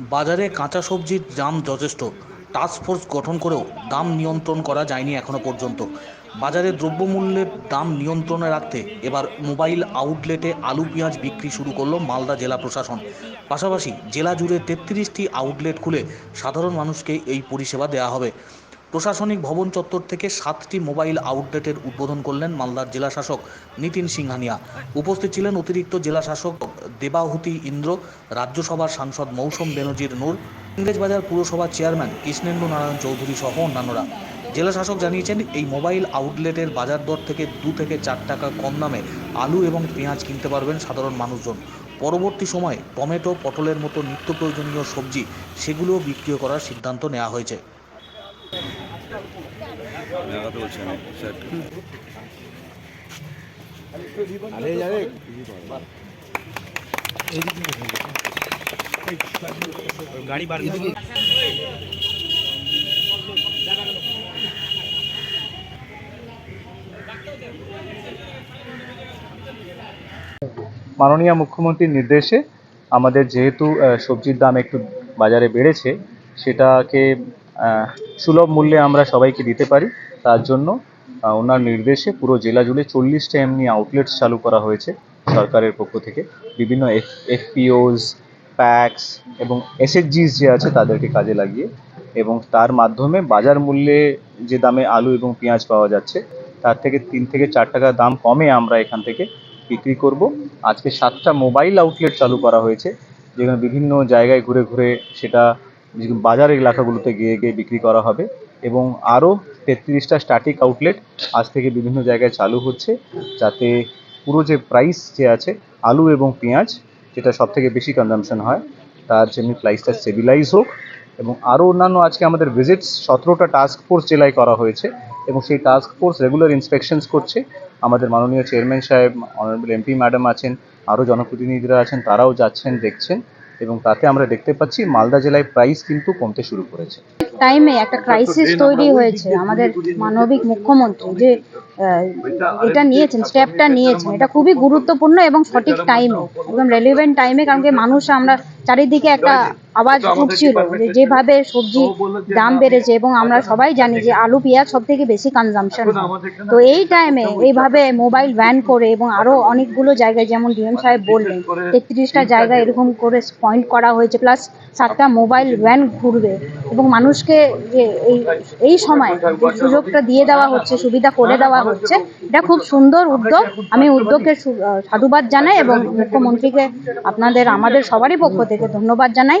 বাজারে কাঁচা সবজির দাম যথেষ্ট। টাস্ক ফোর্স গঠন করেও দাম নিয়ন্ত্রণ করা যায়নি এখনও পর্যন্ত। বাজারে দ্রব্যমূল্যের দাম নিয়ন্ত্রণে রাখতে এবার মোবাইল আউটলেটে আলু পেঁয়াজ বিক্রি শুরু করল মালদা জেলা প্রশাসন। পাশাপাশি জেলা জুড়ে তেত্রিশটি আউটলেট খুলে সাধারণ মানুষকে এই পরিষেবা দেওয়া হবে। প্রশাসনিক ভবন চত্বর থেকে সাতটি মোবাইল আউটলেটের উদ্বোধন করলেন মালদার জেলা শাসক নিতিন সিংহানিয়া। উপস্থিত ছিলেন অতিরিক্ত জেলা শাসক দেবাহুতি ইন্দ্র, রাজ্যসভার সাংসদ মৌসুম বেনজির নূর, ইংরেজবাজার পুরসভার চেয়ারম্যান কৃষ্ণেন্দু নারায়ণ চৌধুরী সহ অন্যান্যরা। জেলা শাসক জানিয়েছেন, এই মোবাইল আউটলেটের বাজার দর থেকে দু থেকে চার টাকা কম দামে আলু এবং পেঁয়াজ কিনতে পারবেন সাধারণ মানুষজন। পরবর্তী সময়ে টমেটো, পটলের মতো নিত্য প্রয়োজনীয় সবজি সেগুলোও বিক্রিও করার সিদ্ধান্ত নেওয়া হয়েছে। আমি স্যার মাননীয় মুখ্যমন্ত্রীর নির্দেশে আমাদের যেহেতু সবজির দাম একটু বাজারে বেড়েছে সেটাকে সুলভ মূল্যে আমরা সবাইকে দিতে পারি। তার জন্য ওনার নির্দেশে পুরো জেলা জুড়ে চল্লিশটা এমনি আউটলেটস চালু করা হয়েছে সরকারের পক্ষ থেকে। বিভিন্ন এফ এফপিওস প্যাক্স এবং এসএইচজিস যে আছে তাদেরকে কাজে লাগিয়ে এবং তার মাধ্যমে বাজার মূল্যে যে দামে আলু এবং পেঁয়াজ পাওয়া যাচ্ছে, তার থেকে তিন থেকে চার টাকা দাম কমে আমরা এখান থেকে বিক্রি করব। আজকে সাতটা মোবাইল আউটলেট চালু করা হয়েছে, যেখানে বিভিন্ন জায়গায় ঘুরে ঘুরে সেটা বাজার এলাকাগুলোতে গিয়ে গিয়ে বিক্রি করা হবে এবং আরও তেত্রিশটা স্ট্যাটিক আউটলেট আজ থেকে বিভিন্ন জায়গায় চালু হচ্ছে, যাতে পুরো যে প্রাইস যে আছে, আলু এবং পেঁয়াজ, যেটা সব থেকে বেশি কনজামশন হয়, তার যেমনি প্রাইসটা স্টেবিলাইজ হোক এবং আরও অন্যান্য আজকে আমাদের ভিজিটস সতেরোটা টাস্ক ফোর্স জেলায় করা হয়েছে এবং সেই টাস্ক ফোর্স রেগুলার ইন্সপেকশনস করছে। আমাদের মাননীয় চেয়ারম্যান সাহেব অনারেবল এমপি ম্যাডাম আছেন, আরও জনপ্রতিনিধিরা আছেন, তারাও যাচ্ছেন, দেখছেন। এবং তাতে আমরা দেখতে পাচ্ছি মালদা জেলায় প্রাইস কিন্তু কমতে শুরু করেছে। টাইমে একটা ক্রাইসিস তৈরি হয়েছে। আমাদের মানবিক মুখ্যমন্ত্রী যে আহ, এটা নিয়েছেন স্টেপটা নিয়েছেন। এটা খুবই গুরুত্বপূর্ণ এবং সঠিক টাইমে একদম রেলিভেন্ট টাইমে কারণ কি মানুষ আমরা চারিদিকে একটা আওয়াজ উঠছিল যে যেভাবে সবজি দাম বেড়েছে এবং আমরা সবাই জানি যে আলু পেঁয়াজ সব থেকে বেশি কনজামশন তো এই টাইমে এইভাবে মোবাইল ভ্যান করে এবং আরও অনেকগুলো জায়গায় যেমন ডিএম সাহেব বললেন তেত্রিশটা জায়গায় এরকম করে পয়েন্ট করা হয়েছে প্লাস সাতটা মোবাইল ভ্যান ঘুরবে এবং মানুষকে যে এই এই সময় যে সুযোগটা দিয়ে দেওয়া হচ্ছে সুবিধা করে দেওয়া হচ্ছে এটা খুব সুন্দর উদ্যোগ। আমি উদ্যোগকে সাধুবাদ জানাই এবং মুখ্যমন্ত্রীকে আপনাদের আমাদের সবারই পক্ষ থেকে ধন্যবাদ জানাই।